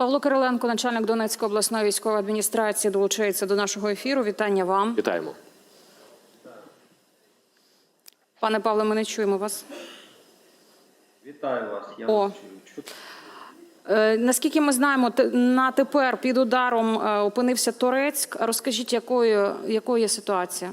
Павло Кириленко, начальник Донецької обласної військової адміністрації, долучається до нашого ефіру. Вітання вам, Вітаємо. пане Павле. Ми не чуємо вас. Вітаю вас, я О. вас чую. Е, наскільки ми знаємо, на тепер під ударом е, опинився Торецьк. Розкажіть, якою якою є ситуація?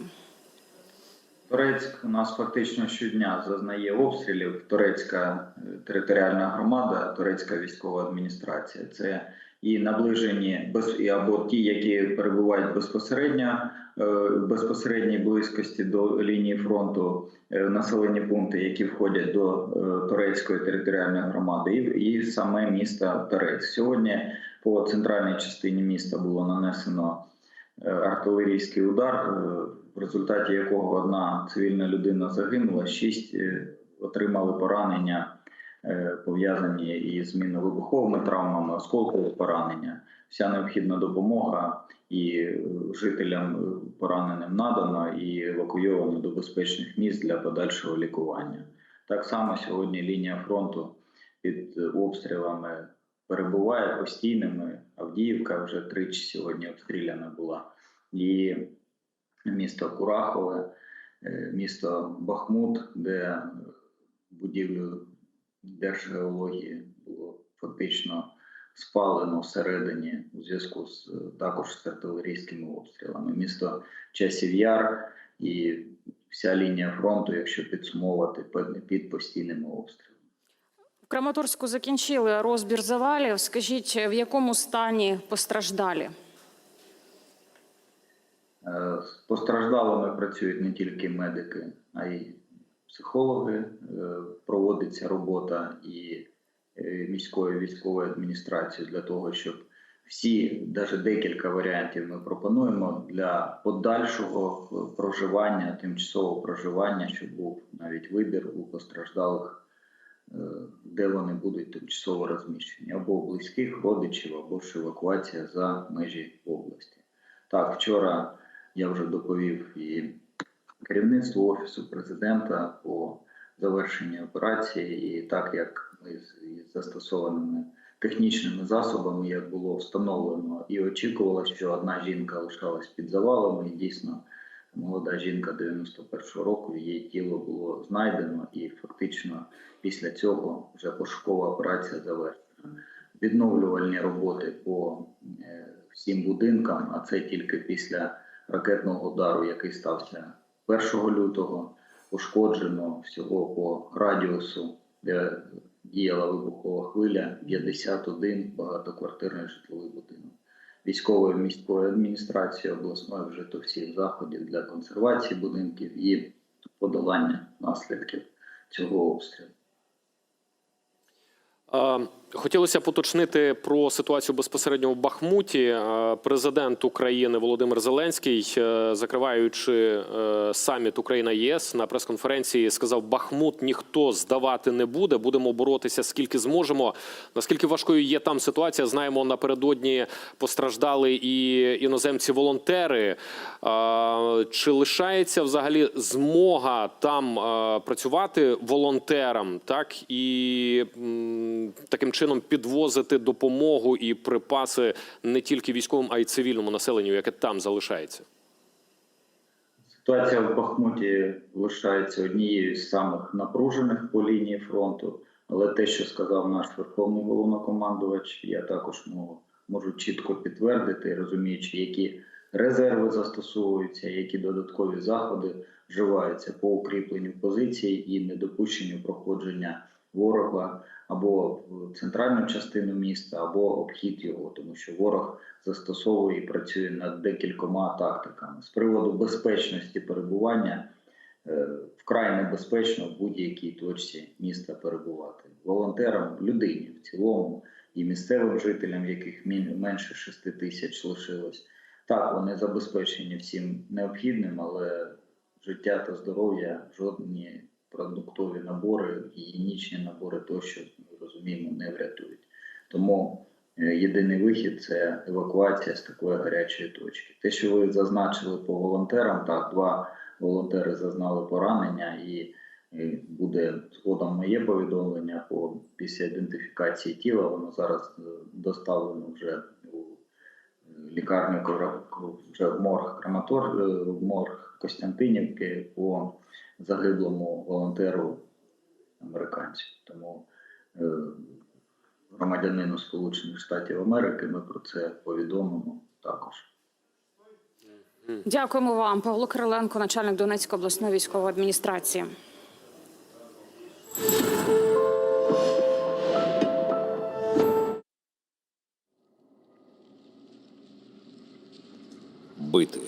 Турецьк у нас фактично щодня зазнає обстрілів. Турецька е, територіальна громада, турецька військова адміністрація. Це і наближені і або ті, які перебувають безпосередньо е, в безпосередній близькості до лінії фронту, е, населені пункти, які входять до турецької територіальної громади, і, і саме місто Торецьк. Сьогодні по центральній частині міста було нанесено артилерійський удар, в результаті якого одна цивільна людина загинула, шість е, отримали поранення, е, пов'язані із мінно-вибуховими травмами, осколкові поранення. Вся необхідна допомога і е, жителям пораненим надано і евакуйовано до безпечних місць для подальшого лікування. Так само сьогодні лінія фронту під обстрілами перебуває постійними. Авдіївка вже тричі сьогодні обстріляна була. І місто Курахове, е, місто Бахмут, де будівлю держгеології було фактично спалено всередині у зв'язку з е, також з артилерійськими обстрілами. Місто Часів Яр і вся лінія фронту, якщо підсумовувати, під- постійними обстрілами. В Краматорську закінчили розбір завалів. Скажіть, в якому стані постраждалі? Е, З постраждалими працюють не тільки медики, а й психологи. Е, Проводиться робота і е, міської військової адміністрації для того, щоб всі, навіть декілька варіантів ми пропонуємо для подальшого проживання, тимчасового проживання, щоб був навіть вибір у постраждалих, де вони будуть тимчасово розміщені, або близьких родичів, або ж евакуація за межі області. Так, вчора я вже доповів і керівництву офісу президента по завершенні операції, і так як ми з застосованими технічними засобами, як було встановлено, і очікувало, що одна жінка лишалась під завалами, і дійсно молода жінка 91-го року, її тіло було знайдено, і фактично після цього вже пошукова операція завершена. Відновлювальні роботи по е, всім будинкам, а це тільки після ракетного удару, який стався 1 лютого, пошкоджено всього по радіусу, де діяла вибухова хвиля, 51 багатоквартирний житловий будинок. Військовою міською адміністрацією обласної вжито всіх заходів для консервації будинків і подолання наслідків цього обстрілу. Хотілося б уточнити про ситуацію безпосередньо в Бахмуті. Президент України Володимир Зеленський, е, закриваючи е, саміт Україна ЄС на прес-конференції, сказав: Бахмут ніхто здавати не буде. Будемо боротися скільки зможемо. Наскільки важкою є там ситуація? Знаємо, напередодні постраждали і іноземці-волонтери. Чи лишається взагалі змога там працювати волонтерам, так і таким чином підвозити допомогу і припаси не тільки військовим, а й цивільному населенню, яке там залишається? Ситуація в Бахмуті лишається однією з самих напружених по лінії фронту. Але те, що сказав наш верховний головнокомандувач, я також можу, чітко підтвердити, розуміючи, які резерви застосовуються, які додаткові заходи вживаються по укріпленню позицій і недопущенню проходження ворога або в центральну частину міста, або обхід його, тому що ворог застосовує і працює над декількома тактиками з приводу безпечності перебування. е, Вкрай небезпечно в будь-якій точці міста перебувати волонтерам, людині в цілому і місцевим жителям, яких менше 6 тисяч лишилось. Так, вони забезпечені всім необхідним, але життя та здоров'я жодні продуктові набори, гігієнічні набори тощо розуміємо не врятують. Тому е, єдиний вихід це евакуація з такої гарячої точки. Те, що ви зазначили по волонтерам, так, два волонтери зазнали поранення, і е, буде згодом моє повідомлення по після ідентифікації тіла. Воно зараз е, доставлено вже у лікарню вже в морг крематор, е, в морг Костянтинівки по загиблому волонтеру американцю. Тому громадянину Сполучених Штатів Америки ми про це повідомимо також. Дякуємо вам, Павло Кириленко, начальник Донецької обласної військової адміністрації. Бити,